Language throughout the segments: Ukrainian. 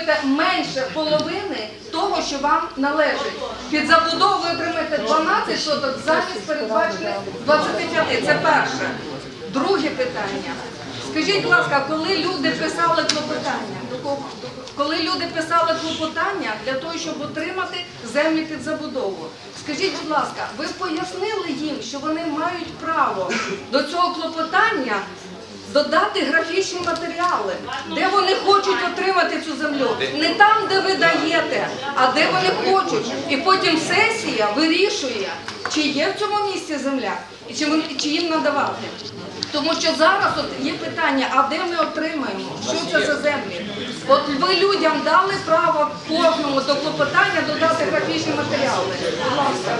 отримуєте менше половини того, що вам належить. Під забудову ви отримаєте 12 соток замість передбачених 25. Це перше. Друге питання. Скажіть, будь ласка, коли люди писали клопотання, коли люди писали клопотання для того, щоб отримати землі під забудову, скажіть, будь ласка, ви пояснили їм, що вони мають право до цього клопотання додати графічні матеріали, де вони хочуть отримати цю землю, не там, де ви даєте, а де вони хочуть. І потім сесія вирішує, чи є в цьому місці земля, і чи, вони- чи їм надавати. Тому що зараз от є питання, а де ми отримаємо? Що це за землі? От ви людям дали право кожному до клопотання додати графічні матеріали. Будь ласка.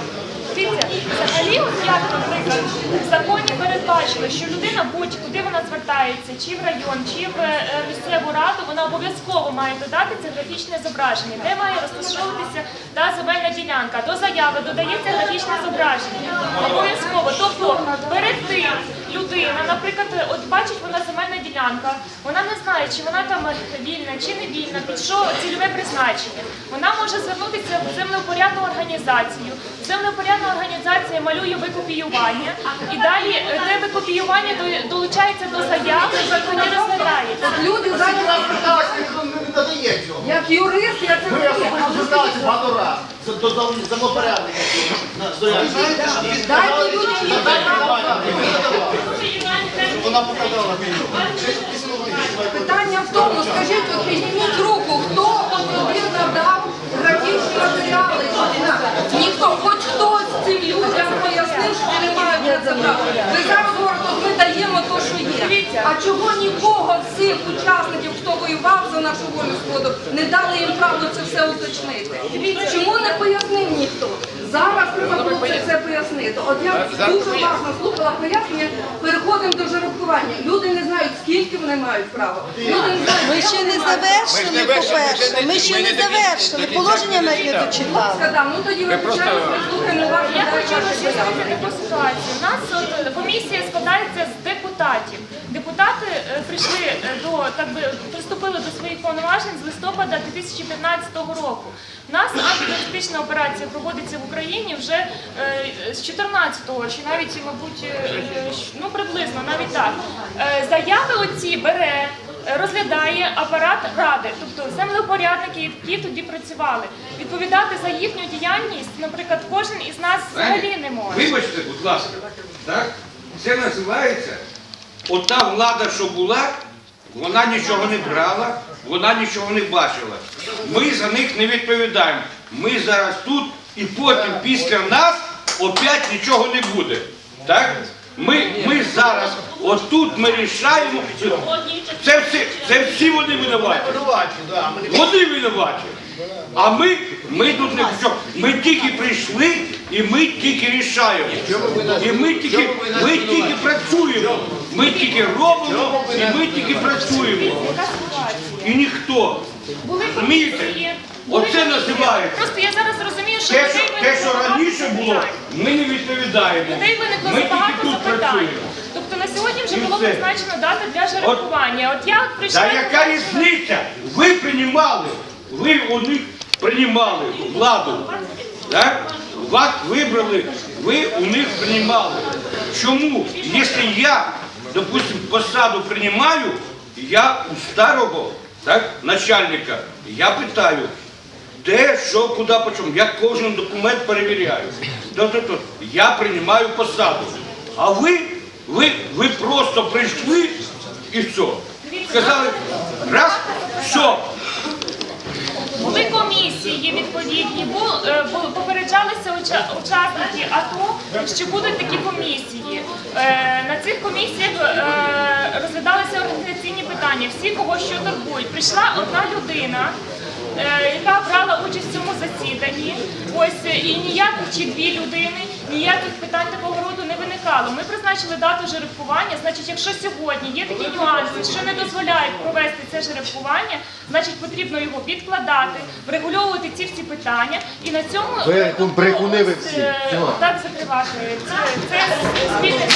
Дивіться, взагалі, от як, наприклад, в законі передбачили, що людина будь-куди вона звертається, чи в район, чи в е, місцеву раду, вона обов'язково має додати це графічне зображення, де має розташовуватися та земельна ділянка. До заяви додається графічне зображення. Обов'язково. Тобто перед тим людина, наприклад, от бачить вона земельна ділянка, вона не знає, чи вона там вільна, чи не вільна, під що цільове призначення. Вона може звернутися в землеупорядну організацію. Землеупорядна організація малює викопіювання, і далі е, те викопіювання долучається до заяви, не розглядається. Люди зараз, Ніхто не надає цього. як юрист, я це багато разів. Це до зам- землепорядника. на стоянці. Дайте людям відповідь. Вона показала мені. Питання в тому, скажіть, от підніміть руку, хто добровільно дав графічні матеріали? Ніхто, хоч хтось цим людям пояснив, що вони мають це забрати. Ви зараз говорите, ми даємо те, що є. А чого нікого з цих учасників, хто воював за нашу волю сходу, не дали їм право це все уточнити? Чому не пояснив ніхто? Зараз треба було це все пояснити. От я дуже уважно слухала пояснення, переходимо до жеребкування. Люди не знають, скільки вони мають право. Люди не знають, Ми ще не завершили, по-перше. Ми ще не завершили. Положення навіть не дочитали. Сказав, ну тоді вивчаємо, слухаємо уважно. Я далі хочу ваші заяви. таку ситуацію. У нас от, комісія складається з депутатів. Депутати е, прийшли е, до так би приступили до своїх повноважень з листопада 2015 року. У нас антитерористична операція проводиться в Україні вже е, з 14-го, чи навіть, мабуть, ну приблизно навіть так. Заяви оці бере. Розглядає апарат ради, тобто землепорядники, які тоді працювали. Відповідати за їхню діяльність, наприклад, кожен із нас взагалі не може. Вибачте, будь ласка, так? Це називається ота влада, що була, вона нічого не брала, вона нічого не бачила. Ми за них не відповідаємо. Ми зараз тут і потім після нас опять нічого не буде. Так? Ми, ми зараз отут ми рішаємо. Це всі, це всі вони винуваті. Вони винуваті. А ми, ми тут не що. Ми тільки прийшли і ми тільки рішаємо. І ми тільки, ми тільки працюємо. Ми тільки робимо і ми тільки працюємо. І ніхто. Були Розумієте? Оце називається. Просто я зараз розумію, що Те, людей що, те, виникло що багато раніше було, запитань. ми не відповідаємо. Людей виникло Ми тільки багато тут запитань. працюємо. Тобто на сьогодні вже І було все. призначено дата для жеребкування. От я прийшла. Та яка різниця? Ви приймали, ви у них приймали владу. Так? Вас вибрали, ви у них приймали. Чому? Якщо я, допустим, посаду приймаю, я у старого так, начальника, я питаю, де, що, куди, по чому. Я кожен документ перевіряю. Тобто я приймаю посаду. А ви, ви, ви просто прийшли і все. Сказали, раз, все. Були комісії відповідні, е, попереджалися уча- учасники АТО, що будуть такі комісії. Е, На цих комісіях е, розглядалися організаційні питання, всі, кого що турбують. Прийшла одна людина, яка брала участь в цьому засіданні. Ось е, і ніяких чи дві людини, ніяких питань такого роду не виникало. Ми призначили дату жеребкування. Значить, якщо сьогодні є такі нюанси, що не дозволяють провести це жеребкування, значить потрібно його відкладати, врегульовувати ці всі питання і на цьому Ви ви ось, всі. е, так закривати. Це, це спільне.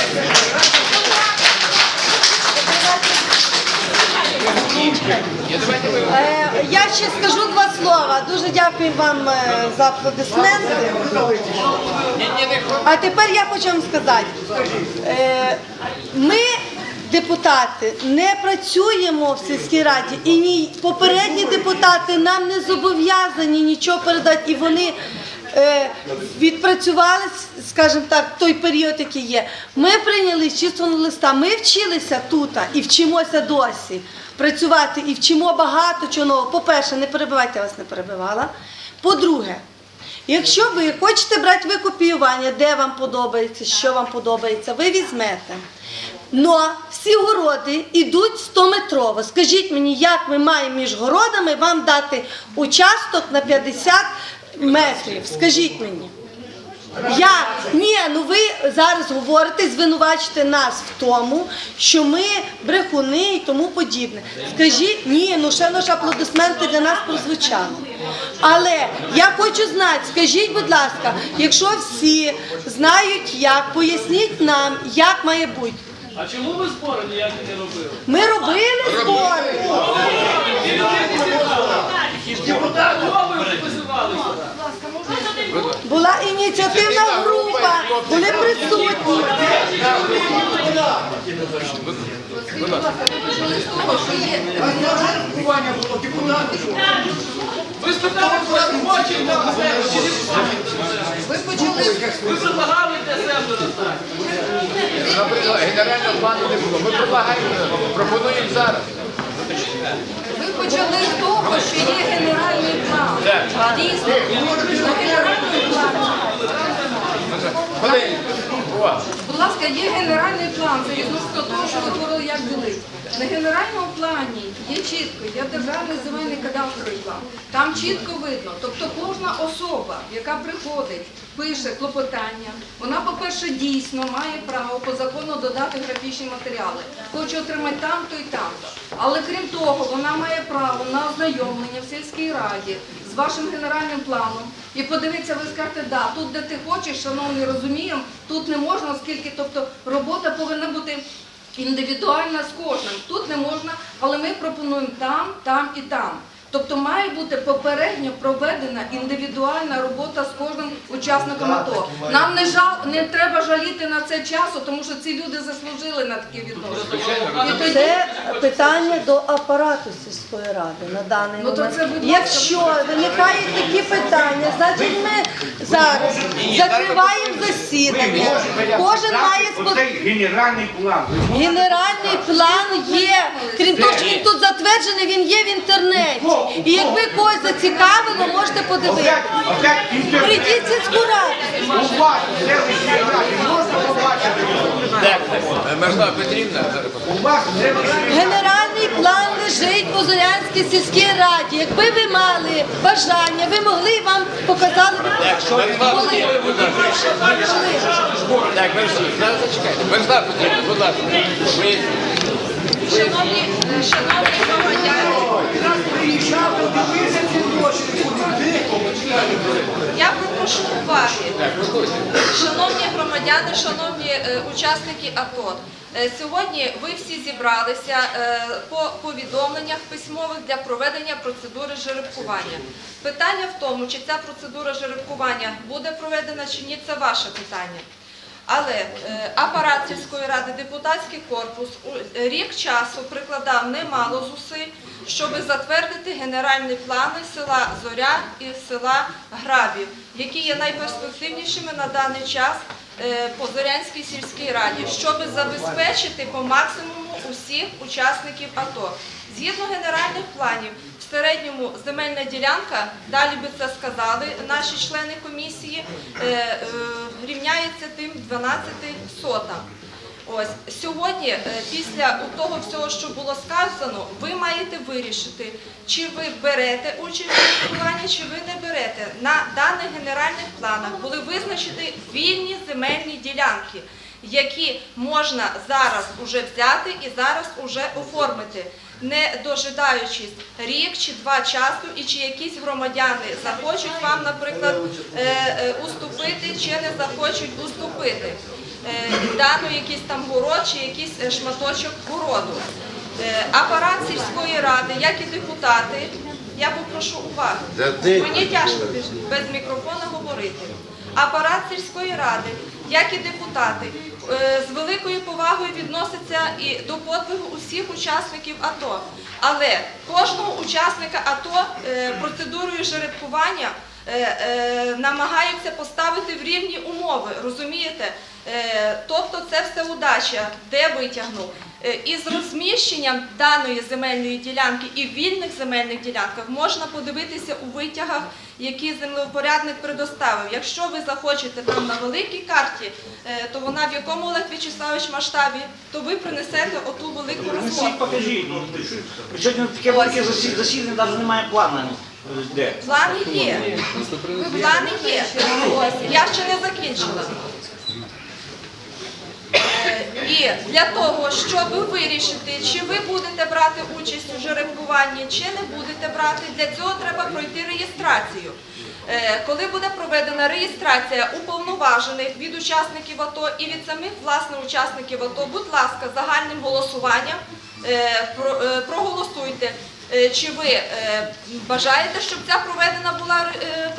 Е, Я ще скажу два слова. Дуже дякую вам е, за аплодисменти. А тепер я хочу вам сказати. Е, Ми, депутати, не працюємо в сільській раді, і ні попередні депутати нам не зобов'язані нічого передати, і вони. е, Відпрацювали, скажімо так, той період, який є. Ми прийняли з чистого листа. Ми вчилися тут і вчимося досі працювати і вчимо багато чого нового. По-перше, не перебивайте, я вас не перебивала. По-друге, якщо ви хочете брати викопіювання, де вам подобається, що вам подобається, ви візьмете. Но всі городи йдуть 100-метрово. Скажіть мені, як ми маємо між городами вам дати участок на 50 метрів? Скажіть мені. Як? Ні, ну ви зараз говорите, звинувачите нас в тому, що ми брехуни і тому подібне. Скажіть, ні, ну ще наш аплодисменти для нас прозвучали. Але я хочу знати, скажіть, будь ласка, якщо всі знають як, поясніть нам, як має бути. А чому ви збори ніякі не робили? Ми робили збори. Кого ви визивалися? Була ініціативна група, були присутні. Ви спитали, хто хоче, Ви почали ви предлагали для себе так. Генерального плану не було. Ми предлагаємо, пропонуємо зараз. Ви почали з того, що є генеральний план. Дійсно, генеральний план. Будь ласка, є генеральний план, це відносно того, що ви говорили, як ділити. На генеральному плані є чітко, є державний земельний кадастровий план. Там чітко видно. Тобто кожна особа, яка приходить, пише клопотання, вона, по-перше, дійсно має право по закону додати графічні матеріали. Хоче отримати там-то і там-то. Але крім того, вона має право на ознайомлення в сільській раді з вашим генеральним планом. І подивитися, ви скажете, да, тут де ти хочеш, шановні, розуміємо, тут не можна, оскільки тобто робота повинна бути індивідуальна з кожним. Тут не можна, але ми пропонуємо там, там і там. Тобто має бути попередньо проведена індивідуальна робота з кожним учасником АТО. Нам не жал, не треба жаліти на це часу, тому що ці люди заслужили на таке відношення. Тоді Це питання до апарату сільської ради на даний Ну, момент. це, будь Якщо виникають такі питання, значить ми зараз закриваємо засідання. Кожен має спо- генеральний план. Генеральний план є. Крім того, що він тут затверджений, він є в інтернеті. І якби когось зацікавило, можете подивитися. Прийдіть в сільську раду. Генеральний план лежить в Озорянській сільській раді. Якби ви мали бажання, ви могли вам показали. Коли? Будь. Так, ви всі, зараз зачекайте. Мирослава Петрівна, будь ласка. Шановні, шановні громадяни, Я попрошу уваги. Шановні громадяни, шановні е, учасники АТО, е, сьогодні ви всі зібралися е, по повідомленнях письмових для проведення процедури жеребкування. Питання в тому, чи ця процедура жеребкування буде проведена чи ні, це ваше питання. Але е, апарат сільської ради, депутатський корпус рік часу прикладав немало зусиль, щоб затвердити генеральні плани села Зоря і села Грабів, які є найперспективнішими на даний час е, по Зорянській сільській раді, щоб забезпечити по максимуму усіх учасників АТО. Згідно генеральних планів, в середньому земельна ділянка, далі би це сказали наші члени комісії, е, е, рівняється тим 12 сотам. Ось сьогодні, е, після того всього, що було сказано, ви маєте вирішити, чи ви берете участь в голосуванні, чи ви не берете. На даних генеральних планах були визначені вільні земельні ділянки, які можна зараз уже взяти і зараз уже оформити, не дожидаючись рік чи два часу, і чи якісь громадяни захочуть вам, наприклад, е, е, уступити чи не захочуть уступити е, дану якийсь там город чи якийсь шматочок городу. Апарат сільської ради, як і депутати, я попрошу уваги. Мені тяжко без- мікрофона говорити. Апарат сільської ради, як і депутати, з великою повагою відноситься і до подвигу усіх учасників АТО. Але кожного учасника АТО е, процедурою жеребкування е, е, намагаються поставити в рівні умови, розумієте? Е, Тобто це все удача, де витягнув. Е, Із розміщенням даної земельної ділянки і вільних земельних ділянках можна подивитися у витягах, які землевпорядник предоставив. Якщо ви захочете там на великій карті, е, то вона в якому Олег Вячеславович масштабі, то ви принесете оту велику розмотку. Покажіть. ну, Сьогодні таке велике засідання навіть немає плану. Де? Плани є. Плани є. Я ще не закінчила. І для того, щоб вирішити, чи ви будете брати участь у жеребкуванні, чи не будете брати, для цього треба пройти реєстрацію. Е, Коли буде проведена реєстрація уповноважених від учасників АТО і від самих власне учасників АТО, будь ласка, загальним голосуванням е, е, проголосуйте. Чи ви бажаєте, щоб ця проведена була е,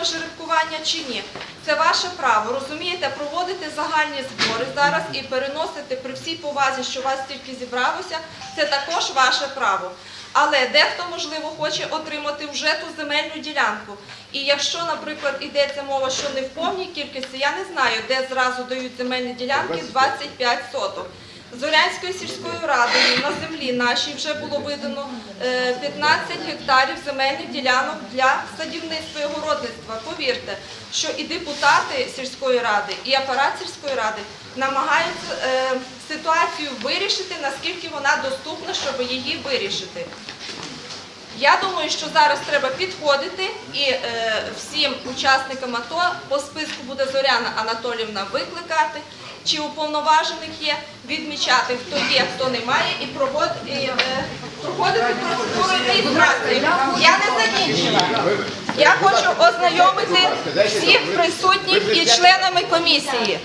процедура жеребкування чи ні? Це ваше право, розумієте, проводити загальні збори зараз і переносити при всій повазі, що вас тільки зібралося, це також ваше право. Але дехто, можливо, хоче отримати вже ту земельну ділянку. І якщо, наприклад, йдеться мова, що не в повній кількості, я не знаю, де зразу дають земельні ділянки 25 соток. Зорянською сільською радою на землі нашій вже було видано е, 15 гектарів земельних ділянок для садівництва і огородництва. Повірте, що і депутати сільської ради, і апарат сільської ради намагаються е, ситуацію вирішити, наскільки вона доступна, щоб її вирішити. Я думаю, що зараз треба підходити і е, всім учасникам АТО по списку буде Зоряна Анатолівна викликати, чи уповноважених є, відмічати, хто є, хто немає, і, провод, і е, процедуру реєстрації. Я не закінчила. Я хочу ознайомити всіх присутніх і членами комісії.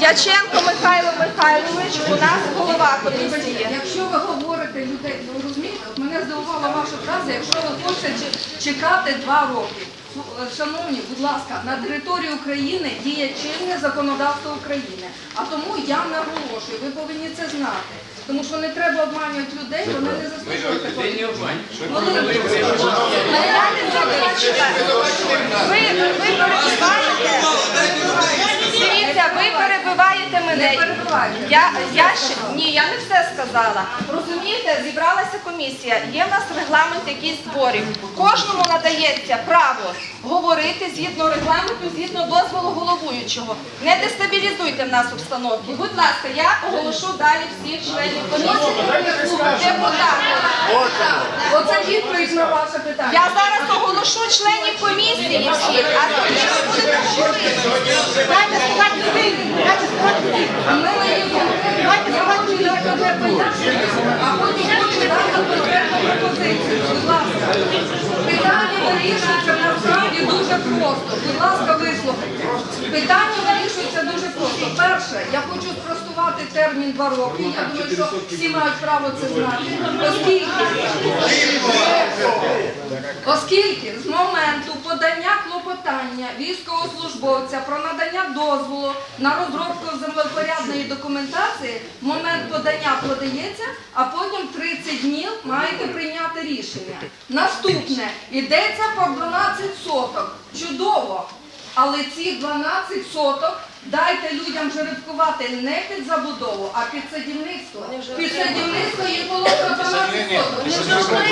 Дяченко Михайло Михайлович, у нас голова комісії. Якщо ви говорите людей, ви розумієте, мене здивувала ваша фраза, якщо ви хочете чекати два роки. Ну, е, Шановні, будь ласка, на території України діє чинне законодавство України. А тому я наголошую, ви повинні це знати. Тому що не треба обманювати людей, вони не заслуговують. Ви, ви перебиваєте. Дивіться, ви перебиваєте мене. Не я ще, ні, я не все сказала. Розумієте, зібралася комісія, є в нас регламент якийсь зборів. Кожному надається право говорити згідно регламенту, згідно дозволу головуючого. Не дестабілізуйте в нас обстановки. Будь ласка, я оголошу далі всіх членів комісії. Оце відповідь на ваше питання. Я зараз оголошу членів комісії всіх, а тоді ви будете говорити. Дайте сказати людині, дайте сказати людині. Ми не пояснення, Питання вирішується насправді дуже просто. Будь ласка, вислухайте. Питання вирішується дуже просто. Перше, я хочу спростувати термін два роки. Я думаю, що всі мають право це знати. Оскільки Оскільки з моменту подання клопотання військовослужбовця про надання дозволу на розробку землепорядної документації, момент подання подається, а потім 30 днів маєте прийняти рішення. Наступне йдеться про 12 соток. Чудово! Але ці 12 соток дайте людям жеребкувати не під забудову, а під садівництво. Під садівництво їх було 12 соток.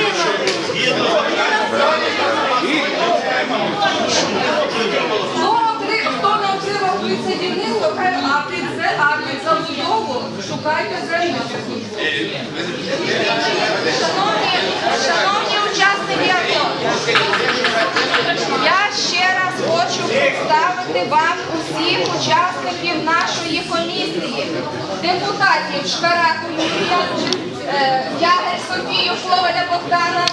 Хто не отримав під садівництво, а під зе- а під забудову шукайте землю. Шановні, шановні учасники АТО, я ще раз хочу представити вам усіх учасників нашої комісії, депутатів Шкараку Юрія, е, Ягель Софію, Коваля Богдана,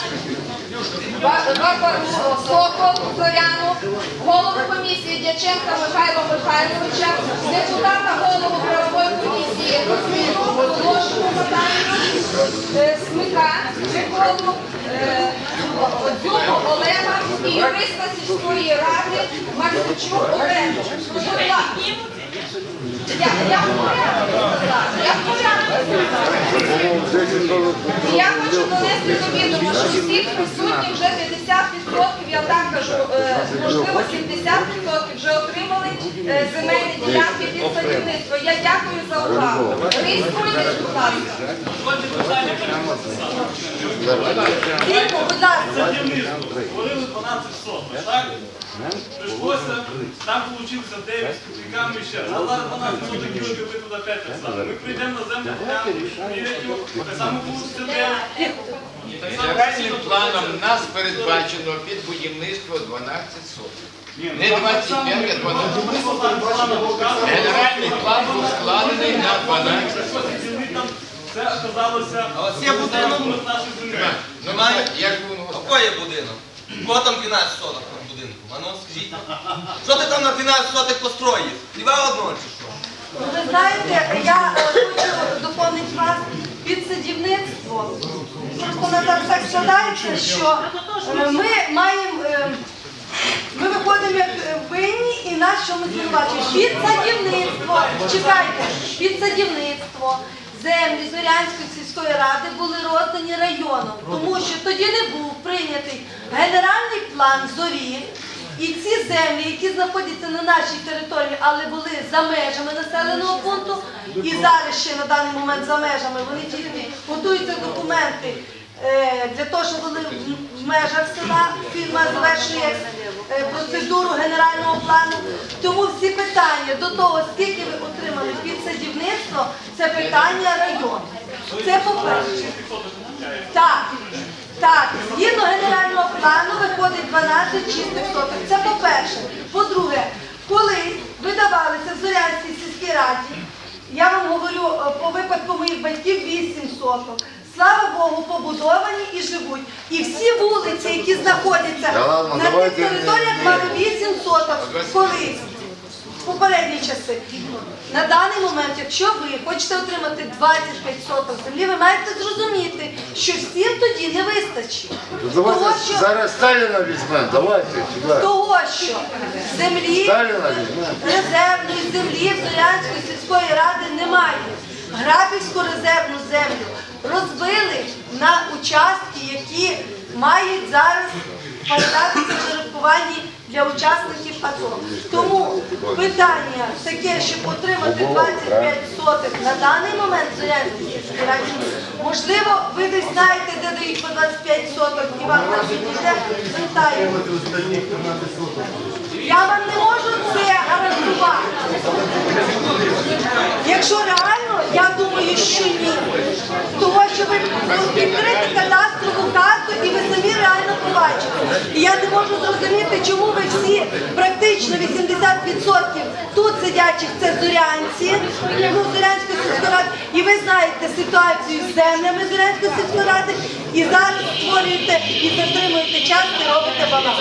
Вакар Сокол Зоряну, голову комісії Дяченка Михайла Михайловича, депутата голову правової комісії Волошину Наталію, е, Смика Миколу, е, і юриста сільської ради Марцичук Олену. Я хочу донести до відомо, що всіх присутніх вже 50%, я так кажу, е, можливо 70% вже отримали е, земельні ділянки. Я дякую за увагу. Реєструйтесь. Говорили 12 соток, там получився 9 з копійками ще. Але 12 соток ви туди 5 стали. Ми прийдемо на землю, так само получиться 9. Генеральним планом нас передбачено під будівництво 12 соток. Не 25, а 12. Генеральний план був складений на 12 Це оказалося Є будинок. рахунок землі. Ну, як воно? Є будинок? Кого там 12 соток в будинку? А ну скажіть. Що ти там на 12 соток построїв? Хіба одно чи що? Ну, Ви знаєте, я е, хочу доповнити вас під садівництво. Просто на так так складається, що е, ми маємо. е, Ми виходимо е, винні і нас що ми звинувачуємо. Під садівництво, чекайте, під садівництво землі Зорянської сільської ради були роздані районом, тому що тоді не був прийнятий генеральний план зорі. І ці землі, які знаходяться на нашій території, але були за межами населеного пункту, і зараз ще на даний момент за межами, вони тільки готуються документи е, для того, щоб були в- в межах села. Фірма завершує е, процедуру генерального плану. Тому всі питання до того, скільки ви отримали під садівництво, це питання району. Це по-перше. Так, так, згідно генерального плану виходить 12 чистих соток. Це по-перше. По-друге, колись видавалися в Зорянській сільській раді, я вам говорю е, по випадку моїх батьків 8 соток. Слава Богу, побудовані і живуть. І всі вулиці, які знаходяться ладно, на тих давайте не- територіях, мали 8 соток колись в попередні часи. На даний момент, якщо ви хочете отримати 25 соток землі, ви маєте зрозуміти, що всім тоді не вистачить. Того, Давайте що, зараз Сталіна візьмемо, давайте сюди. того, що землі, Сталіна візьмемо. резервної землі в Зорянської сільської ради немає. Грабівську резервну землю розбили на участки, які мають зараз передатися жеребкуванні для учасників АТО. Тому питання таке, щоб отримати 25 соток на даний момент раді, можливо, ви десь знаєте, де дають по 25 соток і вам там підійде, звертаємо. Я вам не можу це гарантувати. Якщо реально, я думаю, що ні. Того, що ви відкрите кадастрову карту і ви самі реально побачите. І я не можу зрозуміти, чому ви всі, практично 80% тут сидячих, це зорянці, ну, Зорянської сільської і ви знаєте ситуацію з землями Зорянської сільської ради, і зараз створюєте і затримуєте час і робите баланс.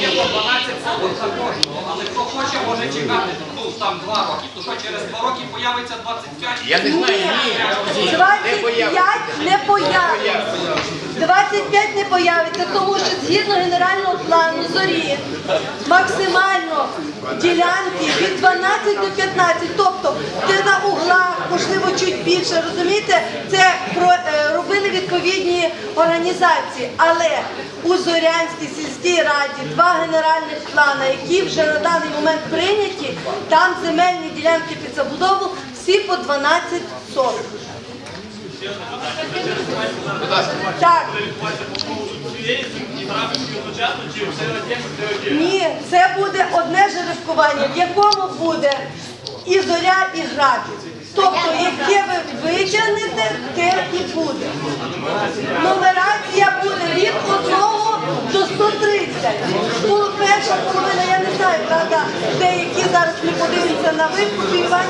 Є по 12 соток за кожного, але хто хоче, може чекати ну, там 2 роки. То що через 2 роки появиться 25? Я не знаю, ні. Ні, не 25 появиться. не появиться. 25 не появиться, тому що згідно генерального плану зорі максимально ділянки від 12 до 15, тобто де на углах, можливо, чуть більше, розумієте, це е, робили відповідні організації. Але у Зорянській сільській раді два генеральних плани, які вже на даний момент прийняті, там земельні ділянки під забудову всі по 12 соток. Ні, це буде одне жеребкування, в якому буде і зоря, і графік. Тобто, яке ви витягнете, те і буде. Нумерація буде від 1 до 130. Ну, перша половина, я не знаю, правда, деякі зараз ми подивимося на викуп, Іван.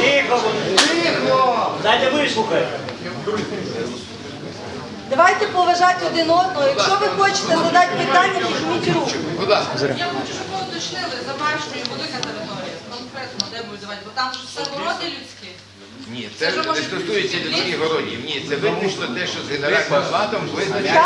Тихо, тихо. Дайте вислухати. Давайте поважати один одного. Якщо ви хочете задати питання, підніміть руку. Будь ласка. Я хочу, щоб ви уточнили за башнею велика територія. Конкретно, де будуть давати, бо там ж все городи людські. Ні, це не стосується людських городів. Ні, це виключно те, що з генеральним планом визначено.